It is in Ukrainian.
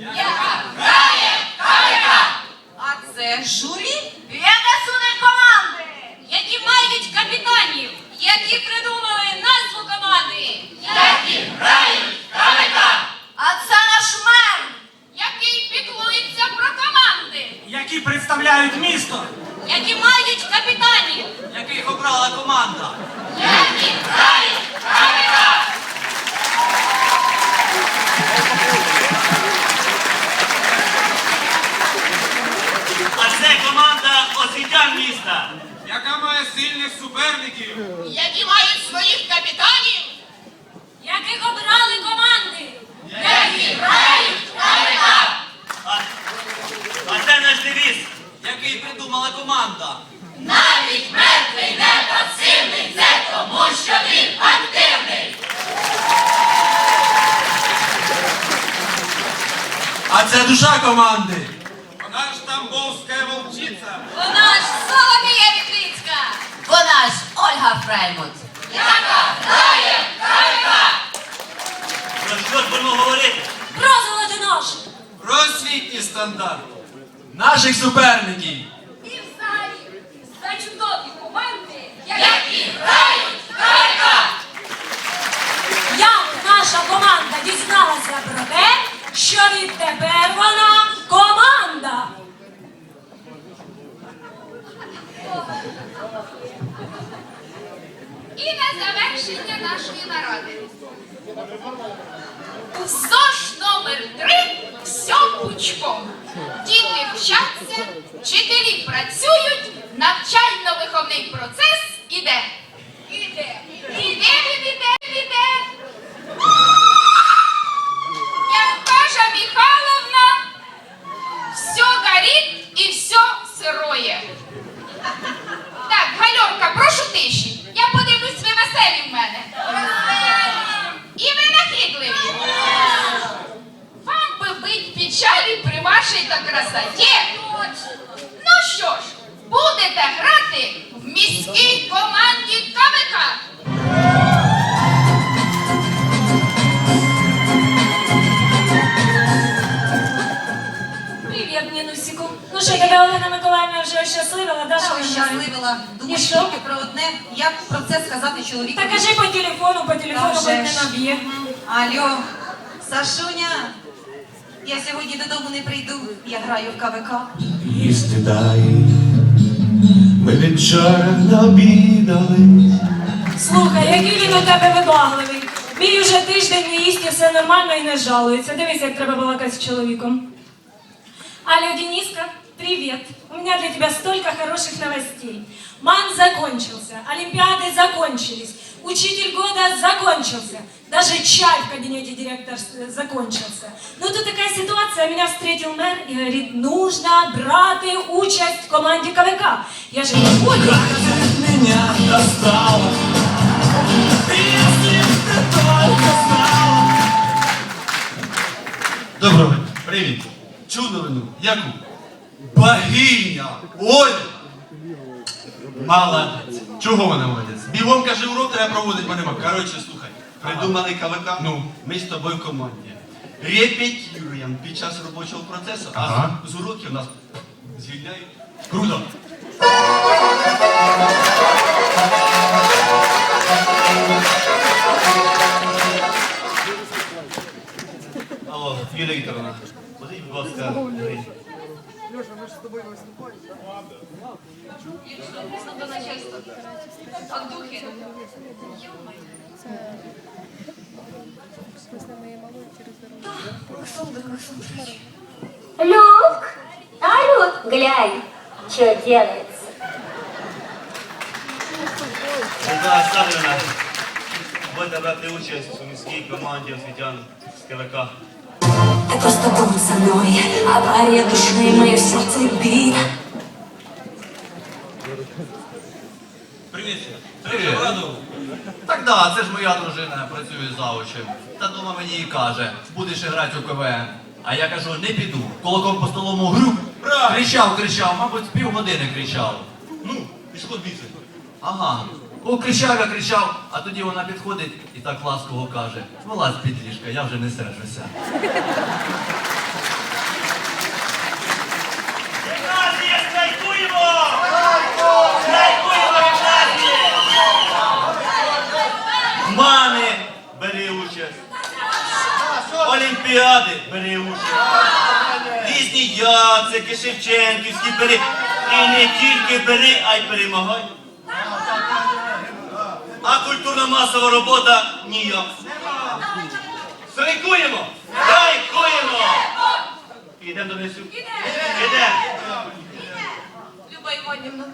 Yeah. командників, які мають своїх капітанів, яких обрали команди, які грають капітан. А, а це наш девіз, який придумала команда. Навіть мертвий не пасивний, це тому, що він активний. А це душа команди. Вона ж тамбовська волчиця. Грає Про що ж будемо говорити? Про золотоношу. Про освітні стандарти. Наших суперників. І в залі за чудові команди, які грають Харка. Як наша команда дізналася про те, що відтепер вона ЗОЖ номер три все пучком. Діти вчаться, вчителі працюють, навчально-виховний процес. Іде. Іде, міській команді КВК. Привіт, Нінусіку. Ну що, тебе Олена Миколаївна вже ощасливила, да, що Та ви щаслива. І Думаю, що? тільки про одне, як про це сказати чоловіку. Та кажи по телефону, по телефону, Та вже не ж. наб'є. Алло, Сашуня, я сьогодні додому не прийду, я граю в КВК. Їсти дай, вчора обідали. Слухай, який він у тебе вибагливий. Мій уже тиждень не їсть і все нормально і не жалується. Дивись, як треба балакати з чоловіком. Алло, Дениска, привет. У меня для тебя столько хороших новостей. МАН закончился, Олимпиады закончились, Учитель года закончился, даже чай в кабинете директора закончился. Но тут такая ситуация, меня встретил мэр и говорит, нужно брать участь в команде КВК. Я же не буду. Меня достала, если ты только знала. Доброго дня. Привіт. Чув новину. Яку? Богиня. Оля. Молодець. Чого вона молодець? Бігом каже, урок треба проводити, мене. Коротше, слухай. Придумали КВК. Ну. Ми з тобою в команді. Репетіруємо під час робочого процесу, а з, з уроків нас звільняють. Круто. Якщо до начальства. Андухи. Люк, а Люк, глянь, что делается. Світлана Олександрівна, будете брати участь у міській команді освітян КВК. Ты просто был со мной, авария души, мое сердце бит. Привіт. Привіт. Так да, це ж моя дружина, працює заучем. Та дома мені і каже, будеш грати у КВН. А я кажу, не піду. Кулаком по столому грю. Кричав, кричав, мабуть, півгодини кричав. Ну, пішло більше. Ага. О, кричав, я кричав, а тоді вона підходить і так ласково каже, вилазь під ліжка, я вже не сержуся. Гімназія, страйкуємо! Страйкуємо, гімназія! Мани, бери участь. Олімпіади, бери участь. Різні яцики, Шевченківські бери. І не тільки бери, а й перемагай. А культурна масова робота ніяк. Страйкуємо! Страйкуємо! Йдемо до Несю. Йдемо. Люба Іванівна,